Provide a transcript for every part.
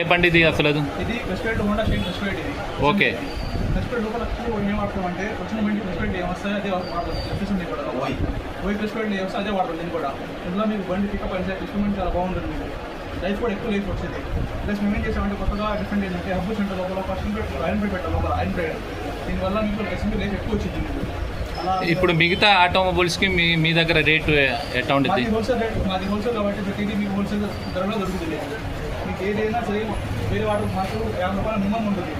ఏ బండి ఇది అసలు అది? ఇది ప్రెస్పెక్ట్ హోండా షైన్ ప్రెస్పెక్ట్ ఇది. ఓకే. ప్రెస్పెక్ట్ లోపల వచ్చి ఏం వాడతాం అంటే వచ్చిన ప్రెస్పెక్ట్ అదే వాడతాం ఉంది కూడా ప్రెస్పెక్ట్ అదే వాడతాం కూడా. ఇందులో మీకు బండి పికప్ అయితే ఇన్స్ట్రుమెంట్ చాలా బాగుంటుంది మీకు. లైఫ్ కూడా ఎక్కువ లైఫ్ వచ్చింది. ప్లస్ మేము ఏం చేసామంటే కొత్తగా డిఫరెంట్ ఏంటంటే హబ్బు సెంటర్ లోపల ఫస్ట్ ఐరన్ ప్లేట్ పెట్టాం లోపల ఐరన్ ప్లేట్ దీనివల్ల మీకు ఎస్ఎంపీ లైఫ్ ఎక్కువ వచ్చింది మీకు. ఇప్పుడు మిగతా ఆటోమొబైల్స్కి మీ మీ దగ్గర రేటు ఎట్లా ఉంటుంది మాది హోల్సేల్ రేట్ మాది హోల్సేల్ కాబట్టి ప్రతిదీ మీకు హోల్సేల్ ధరలో దొరుకుతుంది. ఏదైనా సరే వేరే వాటర్ మాకు యాభై రూపాయల మినిమం ఉంటుంది.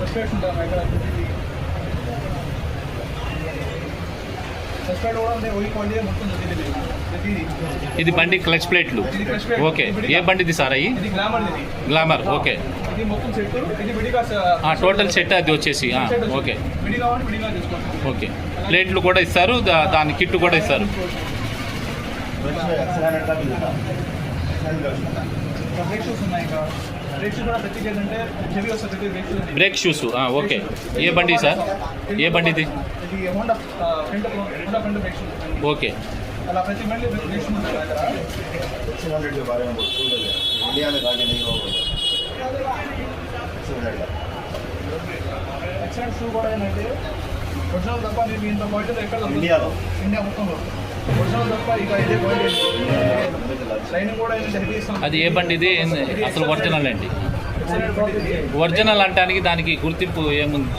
సస్పెక్ట్స్ ఉంటాం ఇక్కడ సస్పెక్ట్ కూడా ఓయి క్వాలిటీ ఇది బండి క్లచ్ ప్లేట్లు ఇది. ఓకే ఏ బండిది సార్ అయ్యి ఇది గ్లామర్ ఇది. గ్లామర్ ఓకే ఇది మొత్తం సెట్ ఇది విడిగా టోటల్ సెట్ అది వచ్చేసి. ఓకే ఓకే ప్లేట్లు కూడా ఇస్తారు. దా- దాని కిట్ కూడా ఇస్తారు. బ్రేక్ షూస్ ఉన్నాయి ఇంకా బ్రేక్ షూ కూడా ప్రతి హెవీ వస్తుంది బ్రేక్ షూస్ ఓకే ఏ బండి సార్ ఏ బండి ఇది? బ్రేక్ షూస్ ఓకే అలా ప్రతి బండి షూ కూడా ఏంటంటే ఒరిజినల్ తప్ప మీకు ఇంత క్వాలిటీలో ఎక్కడ. ఇండియాలో? ఇండియా మొత్తంలో తప్ప ఇక ఇదే కూడా అది ఏ బండిది ఏంది? అసలు ఒరిజినల్ అండి బండి ఇది. ఒరిజినల్ అంటానికి దానికి గుర్తింపు ఏముంది?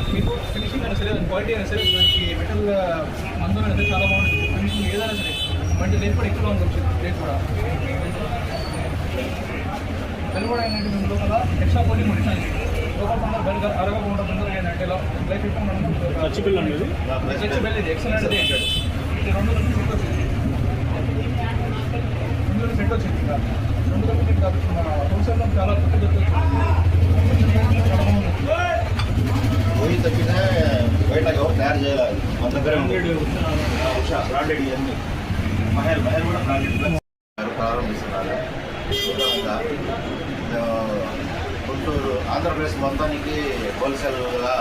ఫినిషింగ్ అయినా సరే క్వాలిటీ అయినా సరే దానికి మెటల్ చాలా బాగుంటుంది. ఫినిషింగ్ ఏదైనా సరే. బండి రేట్ కూడా ఎక్కువ ఉంది రేట్ కూడా. అది కూడా. ఏంటంటే మేము లోపల ఎక్స్ట్రా సెట్ వచ్చింది రెండు సెట్ కాదు మన హోల్సేల్లో చాలా పోయి తప్పితే బయట ఎవరు తయారు చేయాలి మన దగ్గర ఉషా బ్రాండెడ్ ఇవన్నీ. మహల్ మహల్ కూడా బ్రాండెడ్ ప్రారంభిస్తున్నారు. గుంటూరు ఆంధ్రప్రదేశ్ మొత్తానికి హోల్సేల్గా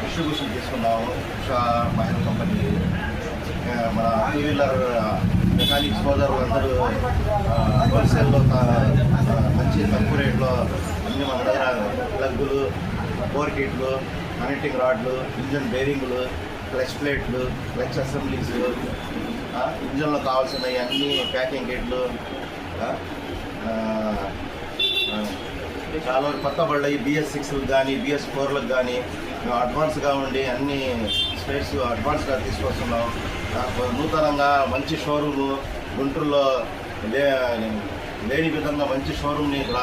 డిస్ట్రిబ్యూషన్ తీసుకున్నాము. ఉషా మహేంద్ర కంపెనీ మన టూ వీలర్ మెకానిక్ సోదరులు అందరూ హోల్సేల్లో మంచి తక్కువ రేట్లో అన్ని మన దగ్గర ప్లగ్గులు బోర్ కిట్లు కనెక్టింగ్ రాడ్లు ఇంజన్ బేరింగ్లు క్లచ్ ప్లేట్లు క్లచ్ అసెంబ్లీస్ ఇంజన్లో కావాల్సిన అన్ని ప్యాకింగ్ కిట్లు చాలా వరకు కొత్త పడ్డాయి. బిఎస్ సిక్స్లకు కానీ బిఎస్ ఫోర్లకు కానీ మేము అడ్వాన్స్గా ఉండి అన్ని స్పేట్స్ అడ్వాన్స్గా తీసుకొస్తున్నాం. నూతనంగా మంచి షోరూము గుంటూరులో లే లేని విధంగా మంచి షోరూమ్ని ఇక్కడ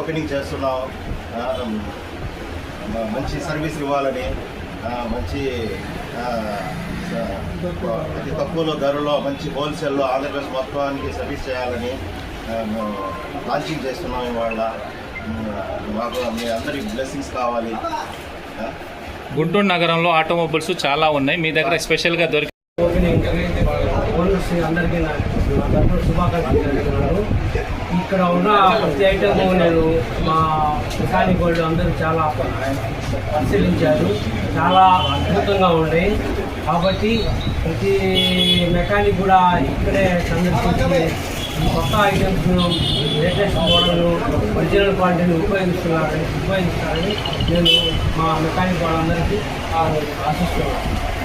ఓపెనింగ్ చేస్తున్నాం. మంచి సర్వీస్ ఇవ్వాలని మంచి అతి తక్కువలో ధరలో మంచి హోల్సేల్లో ఆంధ్రప్రదేశ్ మొత్తానికి సర్వీస్ చేయాలని లాంచింగ్ చేస్తున్నాం ఇవాళ. మాకు మీ అందరికి బ్లెస్సింగ్స్ కావాలి. గుంటూరు నగరంలో ఆటోమొబైల్స్ చాలా ఉన్నాయి. మీ దగ్గర స్పెషల్గా దొరికి ఓపెనింగ్ ఓనర్స్ అందరికీ శుభాకాంక్షలు ఇక్కడ ఉన్న ప్రతి ఐటమ్ నేను మా మెకానిక్ వాళ్ళు అందరూ చాలా పరిశీలించారు. చాలా అద్భుతంగా ఉంది. కాబట్టి ప్రతి మెకానిక్ కూడా ఇక్కడే సందర్శించి కొత్త ఐటమ్స్ లేటెస్ట్ మోడల్ ఒరిజినల్ క్వాలిటీని ఉపయోగిస్తున్నారని ఉపయోగిస్తారని నేను మా మెకానిక్ వాళ్ళందరికీ ఆశిస్తున్నాను.